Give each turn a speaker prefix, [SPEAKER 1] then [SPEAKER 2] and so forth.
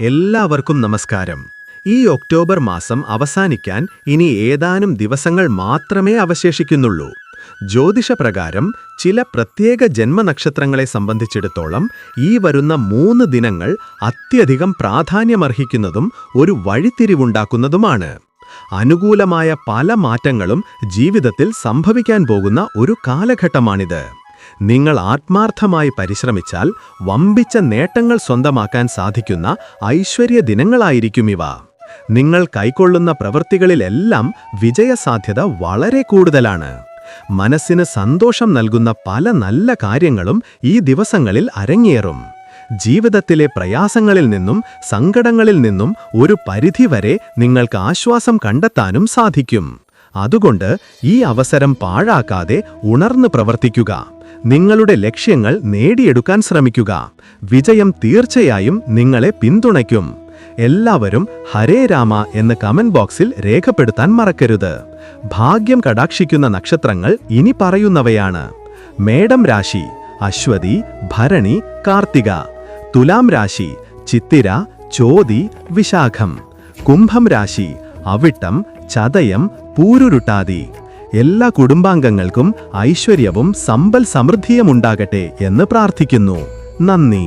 [SPEAKER 1] എല്ലാവർക്കും നമസ്കാരം. ഈ ഒക്ടോബർ മാസം അവസാനിക്കാൻ ഇനി ഏതാനും ദിവസങ്ങൾ മാത്രമേ അവശേഷിക്കുന്നുള്ളൂ. ജ്യോതിഷപ്രകാരം ചില പ്രത്യേക ജന്മനക്ഷത്രങ്ങളെ സംബന്ധിച്ചിടത്തോളം ഈ വരുന്ന മൂന്ന് ദിനങ്ങൾ അത്യധികം പ്രാധാന്യമർഹിക്കുന്നതും ഒരു വഴിത്തിരിവുണ്ടാക്കുന്നതുമാണ്. അനുകൂലമായ പല മാറ്റങ്ങളും ജീവിതത്തിൽ സംഭവിക്കാൻ പോകുന്ന ഒരു കാലഘട്ടമാണിത്. നിങ്ങൾ ആത്മാർത്ഥമായി പരിശ്രമിച്ചാൽ വമ്പിച്ച നേട്ടങ്ങൾ സ്വന്തമാക്കാൻ സാധിക്കുന്ന ഐശ്വര്യ ദിനങ്ങളായിരിക്കും ഇവ. നിങ്ങൾ കൈക്കൊള്ളുന്ന പ്രവൃത്തികളിലെല്ലാം വിജയസാധ്യത വളരെ കൂടുതലാണ്. മനസ്സിന് സന്തോഷം നൽകുന്ന പല നല്ല കാര്യങ്ങളും ഈ ദിവസങ്ങളിൽ അരങ്ങേറും. ജീവിതത്തിലെ പ്രയാസങ്ങളിൽ നിന്നും സങ്കടങ്ങളിൽ നിന്നും ഒരു പരിധിവരെ നിങ്ങൾക്ക് ആശ്വാസം കണ്ടെത്താനും സാധിക്കും. അതുകൊണ്ട് ഈ അവസരം പാഴാക്കാതെ ഉണർന്നു പ്രവർത്തിക്കുക. നിങ്ങളുടെ ലക്ഷ്യങ്ങൾ നേടിയെടുക്കാൻ ശ്രമിക്കുക. വിജയം തീർച്ചയായും നിങ്ങളെ പിന്തുണയ്ക്കും. എല്ലാവരും ഹരേ രാമ എന്ന് കമന്റ് ബോക്സിൽ രേഖപ്പെടുത്താൻ മറക്കരുത്. ഭാഗ്യം കടാക്ഷിക്കുന്ന നക്ഷത്രങ്ങൾ ഇനി പറയുന്നവയാണ്. മേടം രാശി അശ്വതി ഭരണി കാർത്തിക. തുലാം രാശി ചിത്തിര ചോതി വിശാഖം. കുംഭം രാശി അവിട്ടം ചതയം പൂരുരുട്ടാതി. എല്ലാ കുടുംബാംഗങ്ങൾക്കും ഐശ്വര്യവും സമ്പൽ സമൃദ്ധിയും ഉണ്ടാകട്ടെ എന്ന് പ്രാർത്ഥിക്കുന്നു. നന്ദി.